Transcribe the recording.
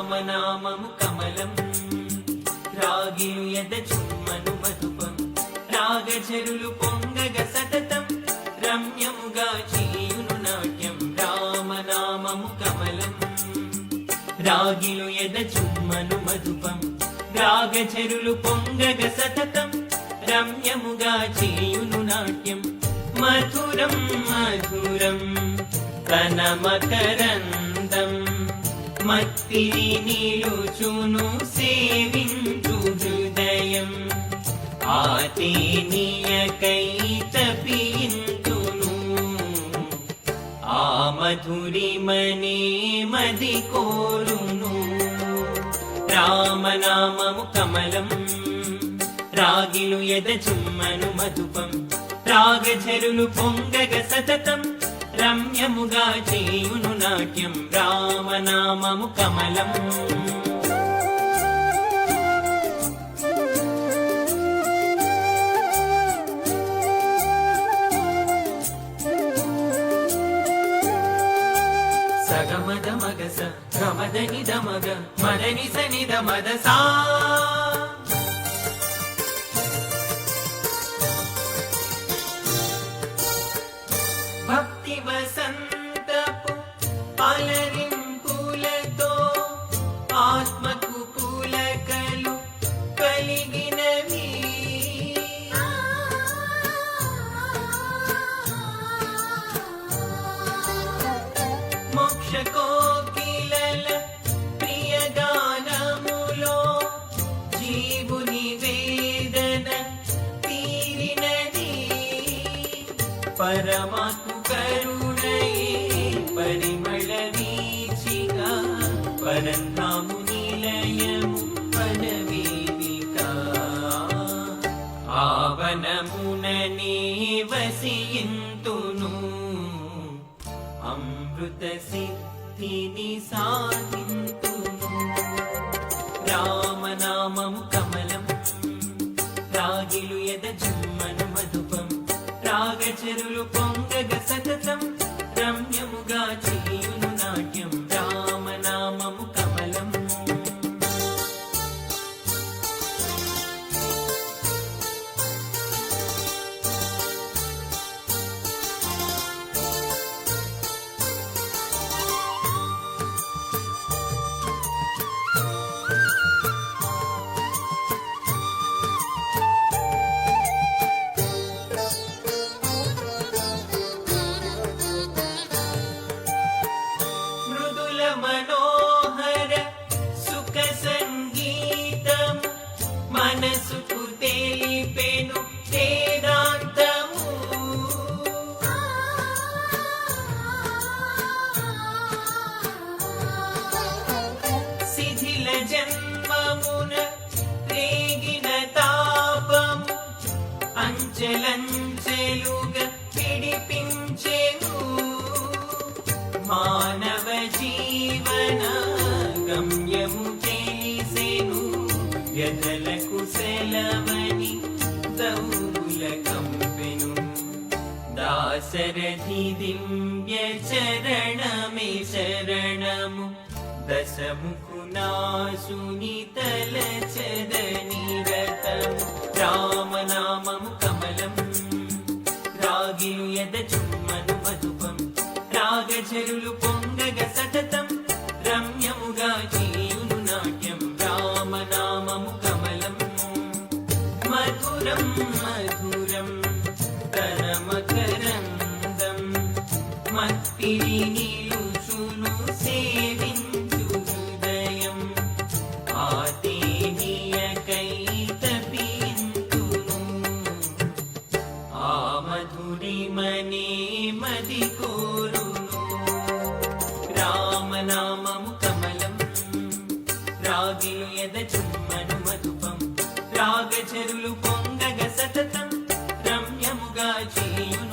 రామనామము కమలం. రాగిలు ఎద చుమ్మను మధుపం. రాగచరులు పొంగగ సతతం. రమ్యముగా చేయును నాట్యం. రామనామము కమలం. రాగిలు ఎద చుమ్మను మధుపం. రాగచరులు పొంగగ సతతం. రమ్యముగా చేయును నాట్యం. మధురం మధురం. తన మకరందం మత్తిని నిలుచును సేవించు హృదయం. ఆతేనియకై తపింతును ఆ మధురిమనే మది కోరును. రామనామము కమలం రాగిలు ఎద చుమ్మను మధుపం రాగచరులు పొంగగ సతతం. రమ్యముగా చేయును నాట్యం రామనామము కమలం. సగమద మగస గమదని దమగ మదని సని దమద సా కలిగినవి మోక్ష కోకిలల ప్రియ గానములో జీవుని వేదన తీరినది. పరమాత్మ కరుణయే పరిమళ వీచిగా పరం వసియింతును అమృత సిద్ధిని సాధింతును. రామనామం కమలం రాగిలు ఎద జుమ్మను మధుపం రాగచరులు పొంగగ సతతం రమ్యముగా చేయును నాట్యం. శిథిల జన్మమున రేగిన తాపము అంచెలంచెలుగా పిడిపించెను మానవ జీవన గమ్యము తెలిసెను వ్యతలకు సెలవని దౌల కంపెను. దాశరథి దివ్య చరణమే శరణము. దశముఖు నాశుని తలచదని రతము రామనామము కమలం. రాగిలు ఎద చుమ్మను మధుపం. రాగచరులు పొంగగ సతతం. రమ్యముగా చేయును నాట్యం. రామనామము కమలం. మధురం మధురం. తన మకరందం నామము కమలం. రాగి ఎద మధుపం. రాగచరులు పొంగగ సతతం. రమ్యముగా చేయును